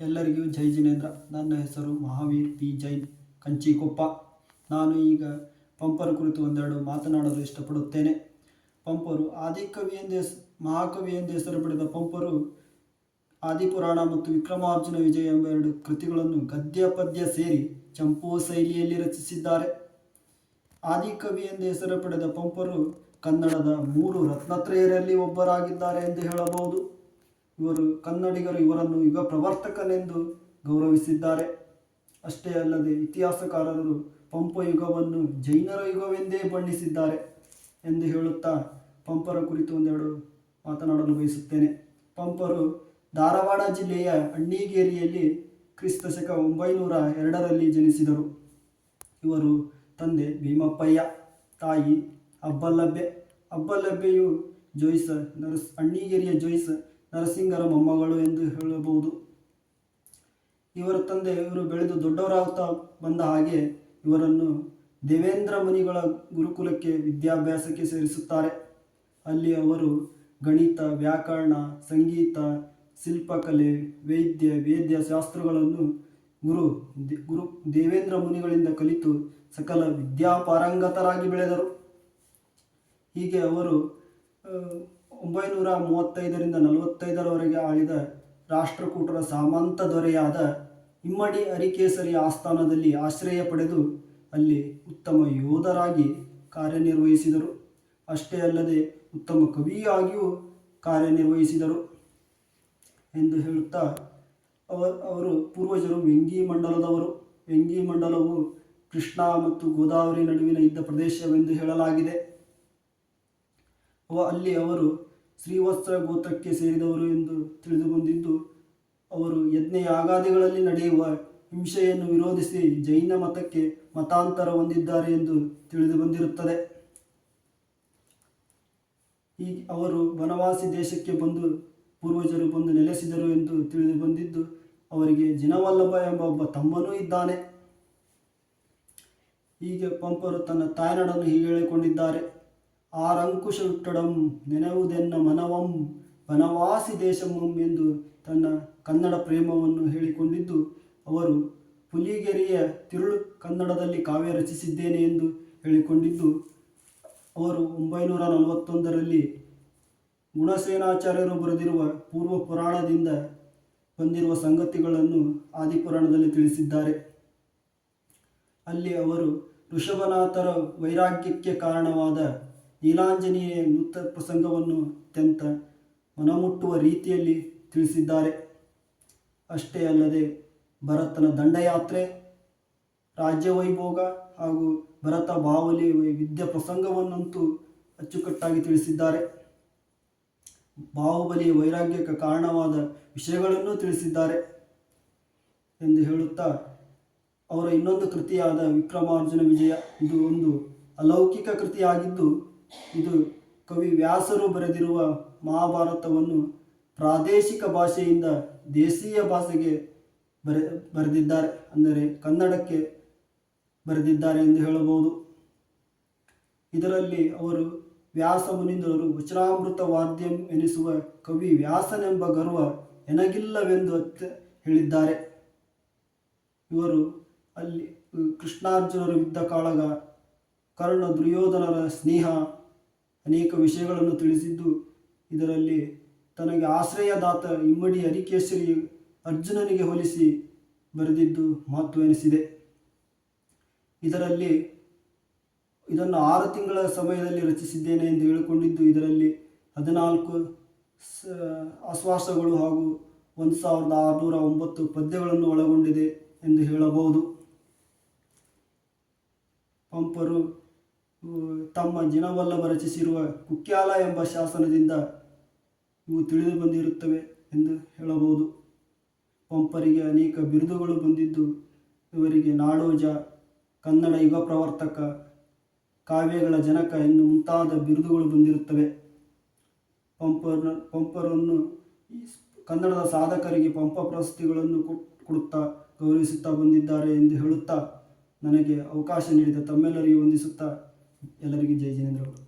ಎಲ್ಲರಿಗೂ ಜೈ ಜಿನೇಂದ್ರ. ನನ್ನ ಹೆಸರು ಮಹಾವೀರ್ ಪಿ. ಜೈನ್ ಕಂಚಿಕೊಪ್ಪ. ನಾನು ಈಗ ಪಂಪರ ಕುರಿತು ಒಂದೆರಡು ಮಾತನಾಡಲು ಇಷ್ಟಪಡುತ್ತೇನೆ. ಪಂಪರು ಆದಿಕವಿ ಎಂದು ಮಹಾಕವಿ ಎಂದು ಹೆಸರು ಪಡೆದ ಪಂಪರು ಆದಿಪುರಾಣ ಮತ್ತು ವಿಕ್ರಮಾರ್ಜುನ ವಿಜಯ ಎಂಬ ಎರಡು ಕೃತಿಗಳನ್ನು ಗದ್ಯ ಪದ್ಯ ಸೇರಿ ಚಂಪೂ ಶೈಲಿಯಲ್ಲಿ ರಚಿಸಿದ್ದಾರೆ. ಆದಿಕವಿ ಎಂದು ಹೆಸರು ಪಡೆದ ಪಂಪರು ಕನ್ನಡದ ಮೂರು ರತ್ನತ್ರಯರಲ್ಲಿ ಒಬ್ಬರಾಗಿದ್ದಾರೆ ಎಂದು ಹೇಳಬಹುದು. ಇವರು ಕನ್ನಡಿಗರು ಇವರನ್ನು ಯುಗ ಪ್ರವರ್ತಕನೆಂದು ಗೌರವಿಸಿದ್ದಾರೆ. ಅಷ್ಟೇ ಅಲ್ಲದೆ ಇತಿಹಾಸಕಾರರು ಪಂಪ ಯುಗವನ್ನು ಜೈನರ ಯುಗವೆಂದೇ ಬಣ್ಣಿಸಿದ್ದಾರೆ ಎಂದು ಹೇಳುತ್ತಾ ಪಂಪರ ಕುರಿತು ಒಂದೆರಡು ಮಾತನಾಡಲು ಬಯಸುತ್ತೇನೆ. ಪಂಪರು ಧಾರವಾಡ ಜಿಲ್ಲೆಯ ಅಣ್ಣಿಗೇರಿಯಲ್ಲಿ ಕ್ರಿಸ್ತ ಶಕ ಒಂಬೈನೂರ ಎರಡರಲ್ಲಿ ಜನಿಸಿದರು. ಇವರು ತಂದೆ ಭೀಮಪ್ಪಯ್ಯ, ತಾಯಿ ಅಬ್ಬಲಬ್ಬೆ ಅಬ್ಬಲಬ್ಬೆಯು ಜೋಯಿಸ ನರಸ್, ಅಣ್ಣಿಗೇರಿಯ ಜೋಯಿಸ ನರಸಿಂಗರ ಮೊಮ್ಮಗಳು ಎಂದು ಹೇಳಬಹುದು. ಇವರ ತಂದೆ, ಇವರು ಬೆಳೆದು ದೊಡ್ಡವರಾಗುತ್ತಾ ಬಂದ ಹಾಗೆ ಇವರನ್ನು ದೇವೇಂದ್ರ ಮುನಿಗಳ ಗುರುಕುಲಕ್ಕೆ ವಿದ್ಯಾಭ್ಯಾಸಕ್ಕೆ ಸೇರಿಸುತ್ತಾರೆ. ಅಲ್ಲಿ ಅವರು ಗಣಿತ, ವ್ಯಾಕರಣ, ಸಂಗೀತ, ಶಿಲ್ಪಕಲೆ, ವೈದ್ಯ, ವೇದ್ಯ ಶಾಸ್ತ್ರಗಳನ್ನು ಗುರು ಗುರು ದೇವೇಂದ್ರ ಮುನಿಗಳಿಂದ ಕಲಿತು ಸಕಲ ವಿದ್ಯಾಪಾರಂಗತರಾಗಿ ಬೆಳೆದರು. ಹೀಗೆ ಅವರು ಒಂಬೈನೂರ ಮೂವತ್ತೈದರಿಂದ ನಲವತ್ತೈದರವರೆಗೆ ಆಳಿದ ರಾಷ್ಟ್ರಕೂಟರ ಸಾಮಂತ ದೊರೆಯಾದ ಇಮ್ಮಡಿ ಅರಿಕೇಸರಿ ಆಸ್ಥಾನದಲ್ಲಿ ಆಶ್ರಯ ಪಡೆದು ಅಲ್ಲಿ ಉತ್ತಮ ಯೋಧರಾಗಿ ಕಾರ್ಯನಿರ್ವಹಿಸಿದರು. ಅಷ್ಟೇ ಅಲ್ಲದೆ ಉತ್ತಮ ಕವಿಯಾಗಿಯೂ ಕಾರ್ಯನಿರ್ವಹಿಸಿದರು ಎಂದು ಹೇಳುತ್ತಾ ಅವ, ಅವರು ಪೂರ್ವಜರು ವೆಂಗಿ ಮಂಡಲದವರು. ವೆಂಗಿ ಮಂಡಲವು ಕೃಷ್ಣಾ ಮತ್ತು ಗೋದಾವರಿ ನಡುವಿನ ಇದ್ದ ಪ್ರದೇಶವೆಂದು ಹೇಳಲಾಗಿದೆ. ಅಲ್ಲಿ ಅವರು ಶ್ರೀವತ್ಸ ಗೋತ್ರಕ್ಕೆ ಸೇರಿದವರು ಎಂದು ತಿಳಿದು ಬಂದಿದ್ದು ಅವರು ಯಜ್ಞ ಯಾಗಾದಿಗಳಲ್ಲಿ ನಡೆಯುವ ಹಿಂಸೆಯನ್ನು ವಿರೋಧಿಸಿ ಜೈನ ಮತಕ್ಕೆ ಮತಾಂತರ ಹೊಂದಿದ್ದಾರೆ ಎಂದು ತಿಳಿದು ಬಂದಿರುತ್ತದೆ ಈ ಅವರು ಬನವಾಸಿ ದೇಶಕ್ಕೆ ಬಂದು ಪೂರ್ವಜರು ಬಂದು ನೆಲೆಸಿದರು ಎಂದು ತಿಳಿದು ಬಂದಿದ್ದು ಅವರಿಗೆ ಜಿನವಲ್ಲಭ ಎಂಬ ಒಬ್ಬ ತಮ್ಮನೂ ಇದ್ದಾನೆ. ಹೀಗೆ ಪಂಪರು ತನ್ನ ತಾಯ್ನಾಡನ್ನು ಹೀಗೆ ಹೇಳಿಕೊಂಡಿದ್ದಾರೆ. ಆರಂಕುಶ ನೆನವುದೆನ್ನ ನೆನೆವುದೆನ್ನ ಮನವಂ ವನವಾಸಿ ದೇಶಮಂ ಎಂದು ತನ್ನ ಕನ್ನಡ ಪ್ರೇಮವನ್ನು ಹೇಳಿಕೊಂಡಿದ್ದು, ಅವರು ಪುಲಿಗೆರೆಯ ತಿರುಳು ಕನ್ನಡದಲ್ಲಿ ಕಾವ್ಯ ರಚಿಸಿದ್ದೇನೆ ಎಂದು ಹೇಳಿಕೊಂಡಿದ್ದು, ಅವರು ಒಂಬೈನೂರ ನಲವತ್ತೊಂದರಲ್ಲಿ ಗುಣಸೇನಾಚಾರ್ಯರು ಬರೆದಿರುವ ಪೂರ್ವ ಪುರಾಣದಿಂದ ಬಂದಿರುವ ಸಂಗತಿಗಳನ್ನು ಆದಿಪುರಾಣದಲ್ಲಿ ತಿಳಿಸಿದ್ದಾರೆ. ಅಲ್ಲಿ ಅವರು ಋಷಭನಾಥರ ವೈರಾಗ್ಯಕ್ಕೆ ಕಾರಣವಾದ ನೀಲಾಂಜನೇಯ ನೃತ್ಯ ಪ್ರಸಂಗವನ್ನು ಅತ್ಯಂತ ಮನಮುಟ್ಟುವ ರೀತಿಯಲ್ಲಿ ತಿಳಿಸಿದ್ದಾರೆ. ಅಷ್ಟೇ ಅಲ್ಲದೆ ಭರತನ ದಂಡಯಾತ್ರೆ, ರಾಜ್ಯವೈಭೋಗ ಹಾಗೂ ಭರತ ಬಾವಲಿ ವಿದ್ಯಾ ಪ್ರಸಂಗವನ್ನಂತೂ ಅಚ್ಚುಕಟ್ಟಾಗಿ ತಿಳಿಸಿದ್ದಾರೆ. ಬಾಹುಬಲಿಯ ವೈರಾಗ್ಯಕ್ಕೆ ಕಾರಣವಾದ ವಿಷಯಗಳನ್ನು ತಿಳಿಸಿದ್ದಾರೆ ಎಂದು ಹೇಳುತ್ತಾ, ಅವರ ಇನ್ನೊಂದು ಕೃತಿಯಾದ ವಿಕ್ರಮಾರ್ಜುನ ವಿಜಯ. ಇದು ಒಂದು ಅಲೌಕಿಕ ಕೃತಿಯಾಗಿದ್ದು ಇದು ಕವಿ ವ್ಯಾಸರು ಬರೆದಿರುವ ಮಹಾಭಾರತವನ್ನು ಪ್ರಾದೇಶಿಕ ಭಾಷೆಯಿಂದ ದೇಶೀಯ ಭಾಷೆಗೆ ಬರೆ, ಬರೆದಿದ್ದಾರೆ. ಅಂದರೆ ಕನ್ನಡಕ್ಕೆ ಬರೆದಿದ್ದಾರೆ ಎಂದು ಹೇಳಬಹುದು. ಇದರಲ್ಲಿ ಅವರು ವ್ಯಾಸ ಮುನಿಂದರು ವಚನಾಮೃತ ವಾದ್ಯಂ ಎನಿಸುವ ಕವಿ ವ್ಯಾಸನೆಂಬ ಗರ್ವ ಎನಗಿಲ್ಲವೆಂದು ಹೇಳಿದ್ದಾರೆ. ಇವರು ಅಲ್ಲಿ ಕೃಷ್ಣಾರ್ಜುನರು ಯುದ್ಧ ಕಾಳಗ, ಕರ್ಣ ದುರ್ಯೋಧನರ ಸ್ನೇಹ ಅನೇಕ ವಿಷಯಗಳನ್ನು ತಿಳಿಸಿದ್ದು, ಇದರಲ್ಲಿ ತನಗೆ ಆಶ್ರಯದಾತ ಇಮ್ಮಡಿ ಅರಿಕೇಸರಿ ಅರ್ಜುನನಿಗೆ ಹೋಲಿಸಿ ಬರೆದಿದ್ದು ಮಹತ್ವ ಎನಿಸಿದೆ. ಇದರಲ್ಲಿ ಇದನ್ನು ಆರು ತಿಂಗಳ ಸಮಯದಲ್ಲಿ ರಚಿಸಿದ್ದೇನೆ ಎಂದು ಹೇಳಿಕೊಂಡಿದ್ದು, ಇದರಲ್ಲಿ ಹದಿನಾಲ್ಕು ಸ ಆಶ್ವಾಸಗಳು ಹಾಗೂ ಒಂದು ಸಾವಿರದ ಆರುನೂರ ಒಂಬತ್ತು ಪದ್ಯಗಳನ್ನು ಒಳಗೊಂಡಿದೆ ಎಂದು ಹೇಳಬಹುದು. ಪಂಪರು ತಮ್ಮ ಜಿನವಲ್ಲಭ ರಚಿಸಿರುವ ಕುಕ್ಯಾಲ ಎಂಬ ಶಾಸನದಿಂದ ಇವು ತಿಳಿದು ಬಂದಿರುತ್ತವೆ ಎಂದು ಹೇಳಬಹುದು. ಪಂಪರಿಗೆ ಅನೇಕ ಬಿರುದುಗಳು ಬಂದಿದ್ದು, ಇವರಿಗೆ ನಾಡೋಜ, ಕನ್ನಡ ಯುಗ ಪ್ರವರ್ತಕ, ಕಾವ್ಯಗಳ ಜನಕ ಎಂದು ಮುಂತಾದ ಬಿರುದುಗಳು ಬಂದಿರುತ್ತವೆ. ಪಂಪರ, ಪಂಪರನ್ನು ಕನ್ನಡದ ಸಾಧಕರಿಗೆ ಪಂಪ ಪ್ರಶಸ್ತಿಗಳನ್ನು ಕೊಡುತ್ತಾ ಗೌರವಿಸುತ್ತಾ ಬಂದಿದ್ದಾರೆ ಎಂದು ಹೇಳುತ್ತಾ ನನಗೆ ಅವಕಾಶ ನೀಡಿದ ತಮ್ಮೆಲ್ಲರಿಗೂ ವಂದಿಸುತ್ತಾ ಎಲ್ಲರಿಗೂ ಜೈ ಜಿನೇಂದ್ರ ಅವರು